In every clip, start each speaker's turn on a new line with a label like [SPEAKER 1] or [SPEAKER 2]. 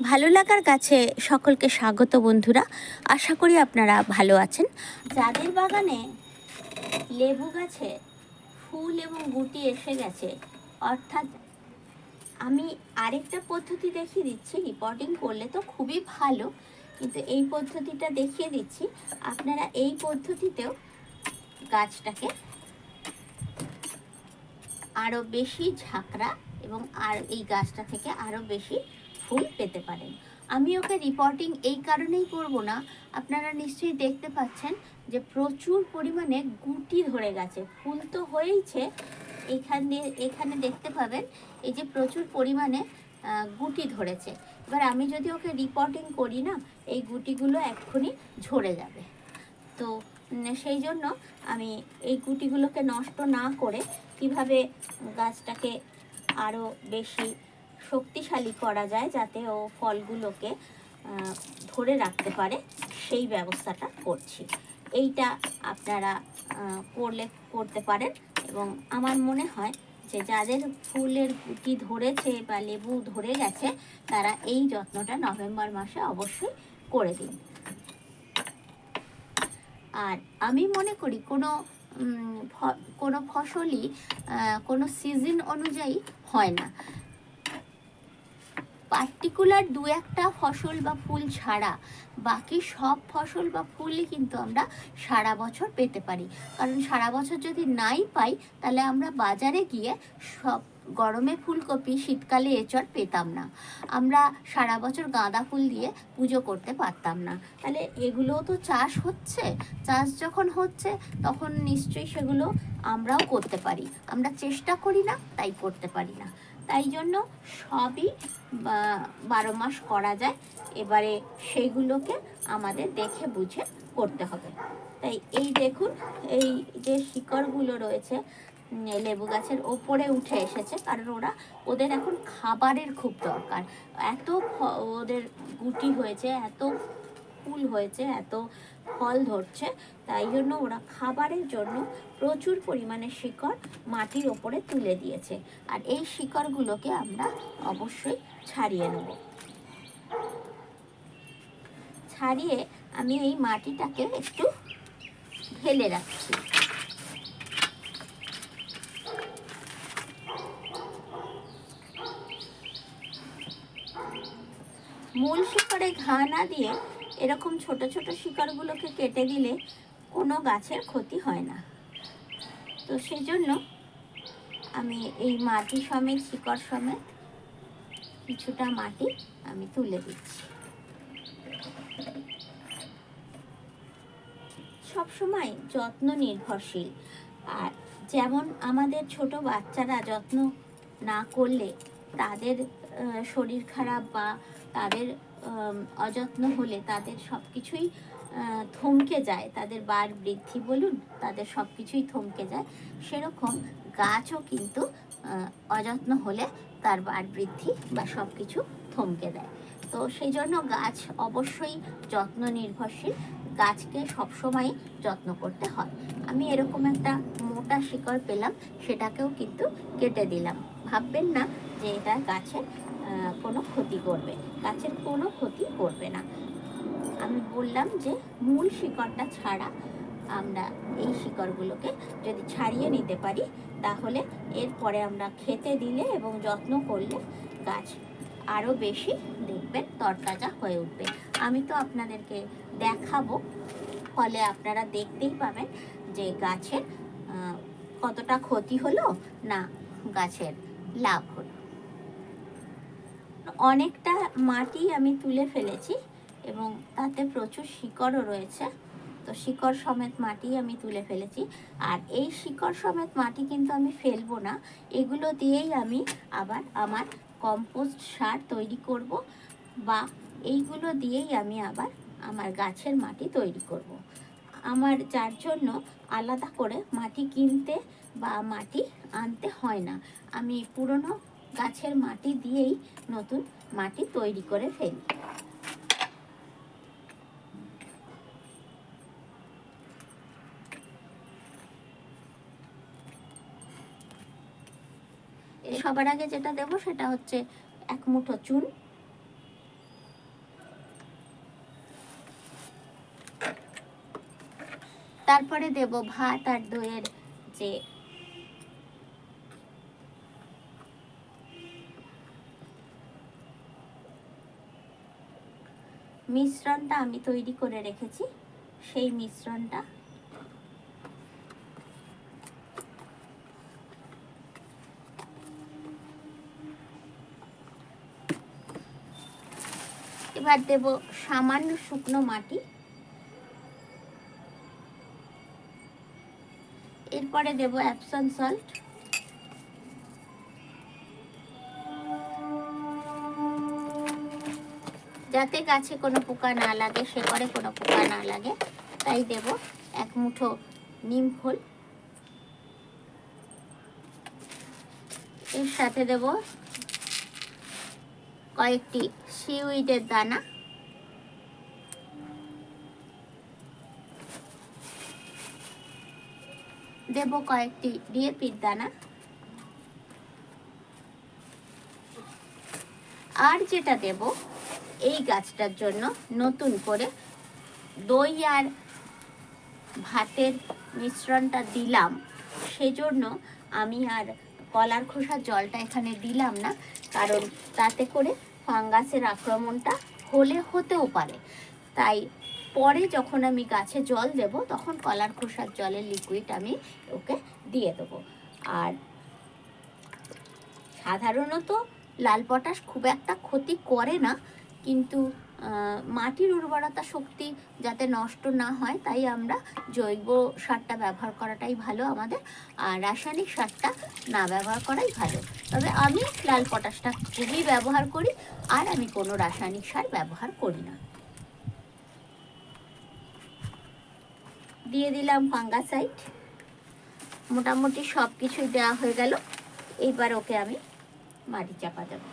[SPEAKER 1] ভালো লাগার গাছে সকলকে স্বাগত বন্ধুরা। আশা করি আপনারা ভালো আছেন। যাদের বাগানে লেবু গাছে ফুল এবং গুটি এসে গেছে, অর্থাৎ আমি আরেকটা পদ্ধতি দেখিয়ে দিচ্ছি রিপোর্টিং করলে তো খুবই ভালো, কিন্তু এই পদ্ধতিটা দেখিয়ে দিচ্ছি। আপনারা এই পদ্ধতিতেও গাছটাকে আরও বেশি ঝাঁকড়া এবং আর এই গাছটা থেকে আরও বেশি ফুল পেতে পারেন। আমি ওকে রিপোর্টিং এই কারণেই করব না। আপনারা নিশ্চয়ই দেখতে পাচ্ছেন যে প্রচুর পরিমাণে গুটি ধরে গেছে। ফুল তো হয়েইছে। এখান দিয়ে এখানে দেখতে পাবেন এই যে প্রচুর পরিমাণে গুটি ধরেছে। এবার আমি যদি ওকে রিপোর্টিং করি না, এই গুটিগুলো এক্ষুনি ঝরে যাবে। তো সেই জন্য আমি এই গুটিগুলোকে নষ্ট না করে কীভাবে গাছটাকে আরও বেশি শক্তিশালী করা যায় যাতে ও ফলগুলোকে ধরে রাখতে পারে। সেই ব্যবস্থাটা করছি। এইটা আপনারা করলে, করতে পারেন। এবং আমার মনে হয় যে যাদের ফুলের গুটি ধরেছে বা লেবু ধরে গেছে, তারা এই যত্নটা নভেম্বর মাসে অবশ্যই করে দিন। আর আমি মনে করি কোনো কোনো ফসলই কোনো সিজন অনুযায়ী হয় না। পার্টিকুলার দু একটা ফসল বা ফুল ছাড়া, বাকি সব ফসল বা ফুলই কিন্তু আমরা সারা বছর পেতে পারি। কারণ সারা বছর যদি নাই পাই, তাহলে আমরা বাজারে গিয়ে সব গরমে ফুলকপি, শীতকালে এঁচড় পেতাম না। আমরা সারা বছর গাঁদা ফুল দিয়ে পুজো করতে পারতাম না। তাহলে এগুলোও তো চাষ হচ্ছে? চাষ যখন হচ্ছে, তখন নিশ্চয়ই সেগুলো আমরাও করতে পারি। আমরা চেষ্টা করি না, তাই করতে পারি না। তাই জন্য সবই বারো মাস করা যায়। এবারে সেইগুলোকে আমাদের দেখে বুঝে করতে হবে। তাই এই দেখুন, এই যে শিকড়গুলো রয়েছে লেবু গাছের ওপরে উঠে এসেছে, কারণ ওরা, ওদের এখন খাবারের খুব দরকার। এত ওদের গুটি হয়েছে, এত ফুল হয়েছে, এত ফল ধরছে, তাই জন্য ওরা খাবারের জন্য প্রচুর পরিমাণে শিকড় মাটির ওপরে তুলে দিয়েছে। আর এই শিকড়গুলোকে আমরা অবশ্যই ছাড়িয়ে নেব। ছাড়িয়ে আমি এই মাটিটাকে একটু ঢেলে রাখছি মূল শিকড়ে ঘা না দিয়ে এরকম ছোট ছোট শিকড়গুলোকে কেটে দিলে কোনো গাছের ক্ষতি হয় না। তো সেজন্য আমি এই মাটি সমেত, শিকড় সমেত কিছুটা মাটি আমি তুলে দিচ্ছি। সবসময় যত্ন নির্ভরশীল। আর যেমন আমাদের ছোট বাচ্চারা যত্ন না করলে তাদের শরীর খারাপ বা তাদের অযত্ন হলে তাদের সব কিছুই থমকে যায়। তাদের বার বৃদ্ধি বলুন, তাদের সব কিছুই থমকে যায়। সেরকম গাছও কিন্তু অযত্ন হলে তার বার বৃদ্ধি বা সব কিছু থমকে দেয়। তো সেই জন্য গাছ অবশ্যই যত্ন নির্ভরশীল। গাছকে সবসময় যত্ন করতে হয়। আমি এরকম একটা মোটা শিকড় পেলাম, সেটাকেও কিন্তু কেটে দিলাম। ভাববেন না যে এটা গাছের কোনো ক্ষতি করবে গাছের কোনো ক্ষতি করবে না। আমি বললাম যে মূল শিকড়টা ছাড়া আমরা এই শিকড়গুলোকে যদি ছাড়িয়ে নিতে পারি, তাহলে এরপরে আমরা খেতে দিলে এবং যত্ন করলে গাছ আরও বেশি দেখবেন তরতাজা হয়ে উঠবে। আমি তো আপনাদেরকে দেখাবো, ফলে আপনারা দেখতেই পাবেন যে গাছের কতটা ক্ষতি হলো না গাছের লাভ হলো। অনেকটা মাটি আমি তুলে ফেলেছি এবং তাতে প্রচুর শিকড়ও রয়েছে। তো শিকড় সমেত মাটি আমি তুলে ফেলেছি। আর এই শিকড় সমেত মাটি কিন্তু আমি ফেলব না। এগুলো দিয়েই আমি আবার আমার কম্পোস্ট সার তৈরি করব বা এইগুলো দিয়েই আমি আবার আমার গাছের মাটি তৈরি করব। আমার যার জন্য আলাদা করে মাটি কিনতে বা মাটি আনতে হয় না। আমি পুরনো গাছের মাটি দিয়েই নতুন মাটি তৈরি করে ফেলি। সবার আগে যেটা দেব সেটা হচ্ছে এক মুঠো চুন। তারপরে দেব ভাত আর দইয়ের যে মিশ্রণটা আমি তৈরি করে রেখেছি। সেই মিশ্রণটা এবার দেব সামান্য শুকনো মাটি। এরপরে দেব অ্যাপসন সল্ট যাতে গাছে কোনো পোকা না লাগে, শেকড়ে কোনো পোকা না লাগে, তাই দেব এক মুঠো নিম খোল এর সাথে দেব কয়েকটি সিউইডের দানা। দেব কয়েকটি ডিএপির দানা। আর যেটা দেব এই গাছটার জন্য নতুন করে দই আর ভাতের মিশ্রণটা দিলাম। সেজন্য আমি আর কলার খোসার জলটা এখানে দিলাম না, কারণ তাতে করে ফাঙ্গাসের আক্রমণটা হলে হতেও পারে। তাই পরে যখন আমি গাছে জল দেব, তখন কলার খোসার জলের লিকুইড আমি ওকে দিয়ে দেবো। আর সাধারণত লাল পটাশ খুব একটা ক্ষতি করে না কিন্তু মাটির উর্বরতা শক্তি যাতে নষ্ট না হয়, তাই আমরা জৈব সারটা ব্যবহার করাটাই ভালো আমাদের, আর রাসায়নিক সারটা না ব্যবহার করাই ভালো। তবে আমি লাল পটাশটা খুবই ব্যবহার করি, আর আমি কোনো রাসায়নিক সার ব্যবহার করি না। দিয়ে দিলাম ফাঙ্গাসাইড। মোটামুটি সব কিছুই দেওয়া হয়ে গেল। এইবার ওকে আমি মাটি চাপা দেবো।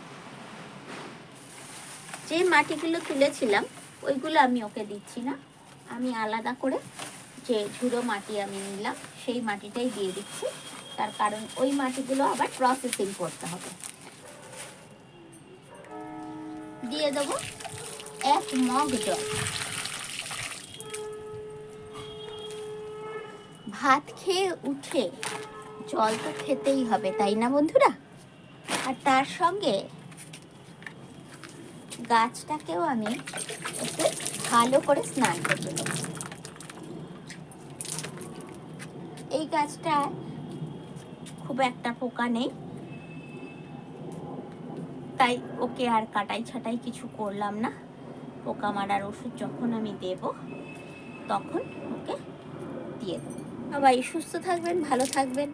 [SPEAKER 1] যে মাটিগুলো তুলেছিলাম, ওইগুলো আমি ওকে দিচ্ছি না। আমি আলাদা করে যে ঝুড়ো মাটি আমি নিলাম, সেই মাটিটাই দিয়ে দিচ্ছি। তার কারণ ওই মাটিগুলো আবার প্রসেসিং করতে হবে। দিয়ে দেবো এক মগ জল। ভাত খেয়ে উঠে জল তো খেতেই হবে, তাই না বন্ধুরা? আর তার সঙ্গে গাছটাকেও আমি একটু ভালো করে স্নান করতে এই গাছটা খুব একটা পোকা নেই। তাই ওকে আর কাটাই ছাটাই কিছু করলাম না। পোকা মারার ওষুধ যখন আমি দেব, তখন ওকে দিয়ে দেবো। সবাই সুস্থ থাকবেন, ভালো থাকবেন।